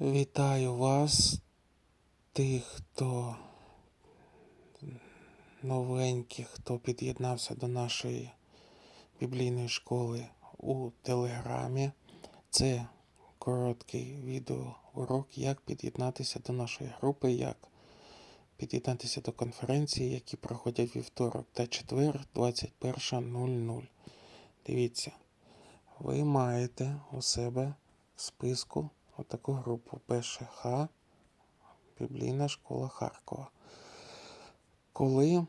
Вітаю вас, тих, хто новенький, хто під'єднався до нашої біблійної школи у Телеграмі. Це короткий відеоурок, як під'єднатися до нашої групи, як під'єднатися до конференції, які проходять вівторок та четвер 21.00. Дивіться, ви маєте у себе в списку отаку групу ПШХ Біблійна школа Харкова. Коли е,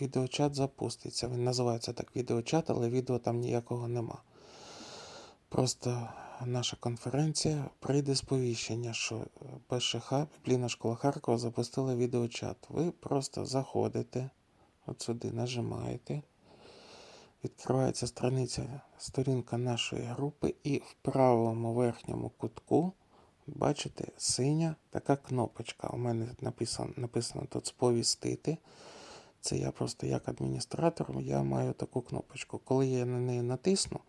відеочат запуститься, він називається так відеочат, але відео там ніякого нема. Просто наша конференція прийде сповіщення, що е, ПШХ Біблійна школа Харкова запустила відеочат. Ви просто заходите, от сюди нажимаєте. Відкривається страниця, сторінка нашої групи, і в правому верхньому кутку бачите синя така кнопочка. У мене написано, написано тут сповістити. Це я просто як адміністратор, я маю таку кнопочку. Коли я на неї натисну,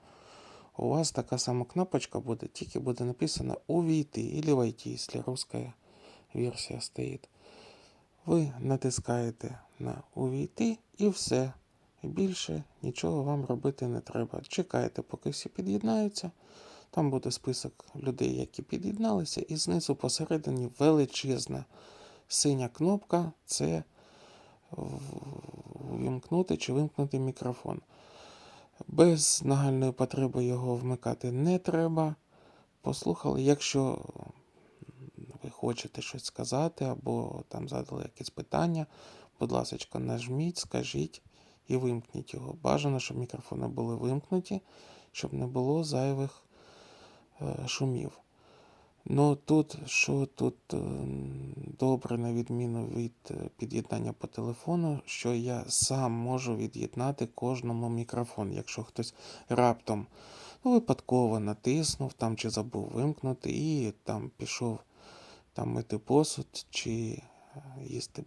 у вас така сама кнопочка буде, тільки буде написано увійти или войти, якщо русская версія стоїть. Ви натискаєте на увійти і все. І більше нічого вам робити не треба. Чекайте, поки всі під'єднаються. Там буде список людей, які під'єдналися, і знизу посередині величезна синя кнопка це вимкнути чи вимкнути мікрофон. Без нагальної потреби його вмикати не треба. Послухали, якщо ви хочете щось сказати, або там задали якесь питання, будь ласка, нажміть, скажіть і вимкніть його. Бажано, щоб мікрофони були вимкнуті, щоб не було зайвих е, шумів. Ну тут, що тут е, добре, на відміну від е, під'єднання по телефону, що я сам можу від'єднати кожному мікрофон. Якщо хтось раптом ну, випадково натиснув там чи забув вимкнути, і там пішов там мити посуд чи їсти